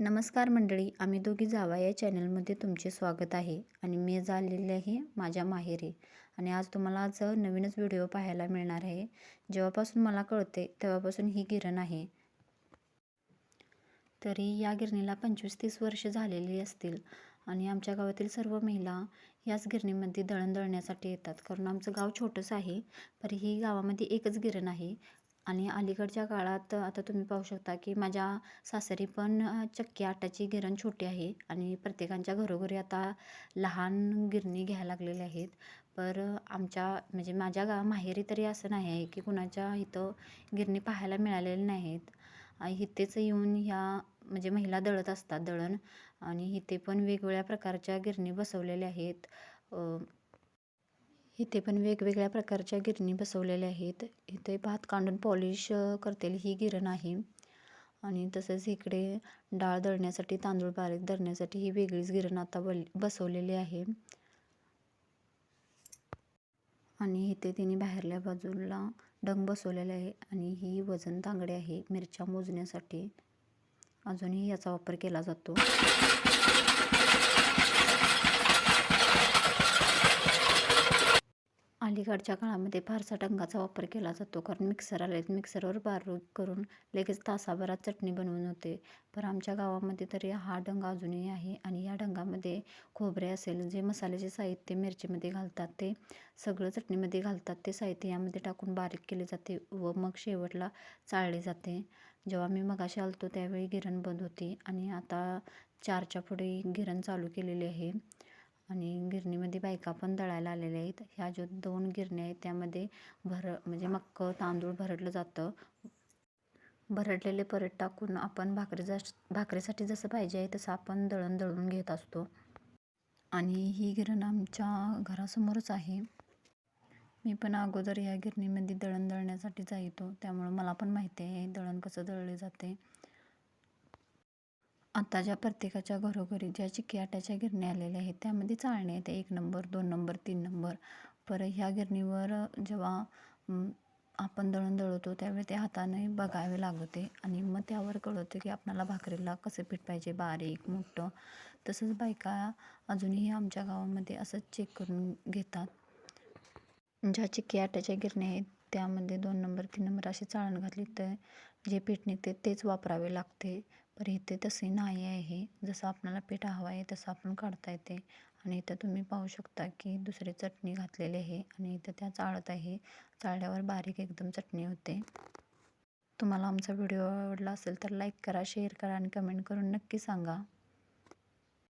नमस्कार मंडळी आम्ही दोघी जावा या चॅनलमध्ये तुमचे स्वागत आहे आणि मी झालेले आहे माझ्या माहेरी. आणि आज तुम्हाला आज नवीनच व्हिडिओ पाहायला मिळणार आहे. जेव्हापासून मला कळते तेव्हापासून ही गिरण आहे. तरी या गिरणीला पंचवीस तीस वर्ष झालेली असतील आणि आमच्या गावातील सर्व महिला याच गिरणीमध्ये दळण दळण्यासाठी येतात. कारण आमचं गाव छोटंसं आहे पर ही गावामध्ये एकच गिरण आहे. आणि अलीकडच्या काळात आता तुम्ही पाहू शकता की माझ्या सासरी पण चक्की आटाची गिरण छोटी आहे आणि प्रत्येकांच्या घरोघरी आता लहान गिरणी घ्यायला लागलेल्या आहेत. पर आमच्या म्हणजे माझ्या गा माहेरी तरी असं नाही आहे की कुणाच्या इथं गिरणी पाहायला मिळालेल्या नाहीत. आणि इथेच येऊन ह्या म्हणजे महिला दळत असतात दळण आणि इथे पण वेगवेगळ्या प्रकारच्या गिरणी बसवलेल्या आहेत. इथे पण वेगवेगळ्या प्रकारच्या गिरणी बसवलेल्या आहेत. इथे भात कांडून पॉलिश करतील ही गिरण आहे. आणि तसंच इकडे डाळ दळण्यासाठी तांदूळ बारीक दळण्यासाठी ही वेगळीच गिरण आता बल बसवलेली आहे. आणि इथे तिने बाहेरल्या बाजूला डंग बसवलेले आहे आणि ही वजन तांगडी आहे मिरच्या मोजण्यासाठी. अजूनही याचा वापर केला जातो. अलीकडच्या काळामध्ये फारसा टंगाचा वापर केला जातो. कारण मिक्सर आले मिक्सरवर बारीक करून लगेच तासाभरात चटणी बनवून होते. पण आमच्या गावामध्ये तरी हा डंगा अजूनही आहे आणि या डंगामध्ये खोबरे असेल जे मसाल्याचे साहित्य मिरचीमध्ये घालतात ते सगळं चटणीमध्ये घालतात. ते साहित्य यामध्ये टाकून बारीक केले जाते व मग शेवटला चाळले जाते. जेव्हा मी मगाशी आलतो त्यावेळी गिरण बंद होती आणि आता चारच्या पुढे गिरण चालू केलेली आहे. आणि गिरणीमध्ये बायका पण दळायला आलेल्या आहेत. ह्या ज्या दोन गिरण्या आहेत त्यामध्ये भर म्हणजे मक्क तांदूळ भरडलं जातं. भरडलेले परत टाकून आपण भाकरी जस भाकरीसाठी जसं पाहिजे आहे तसं आपण दळण दळून घेत असतो. आणि ही गिरण आमच्या घरासमोरच आहे. मी पण अगोदर या गिरणीमध्ये दळण दळण्यासाठी जायचो. त्यामुळं मला पण माहिती आहे दळण कसं दळले जाते. आता ज्या प्रत्येकाच्या घरोघरी ज्या चिक्की आट्याच्या गिरण्या आलेल्या आहेत त्यामध्ये चाळणी आहेत एक नंबर दोन नंबर तीन नंबर. पर ह्या गिरणीवर जेव्हा आपण दळण दळवतो त्यावेळी ते हाताने बघावे लागते आणि मग त्यावर कळवते की आपणाला भाकरीला कसं पीठ पाहिजे बारीक मोठं. तसंच बायका अजूनही आमच्या गावामध्ये असंच चेक करून घेतात. ज्या चिक्की आट्याच्या गिरण्या आहेत त्यामध्ये दोन नंबर तीन नंबर अशी चाळण घातली तर जे पीठ निघते तेच वापरावे लागते. तर इथे तसे नाही आहे जसं आपल्याला पीठ हवं आहे तसं आपण काढता येते. आणि इथं तुम्ही पाहू शकता की दुसरी चटणी घातलेली आहे आणि इथं त्या चाळत आहे. चाळल्यावर बारीक एकदम चटणी होते. तुम्हाला आमचा व्हिडिओ आवडला असेल तर लाईक करा शेअर करा आणि कमेंट करून नक्की सांगा.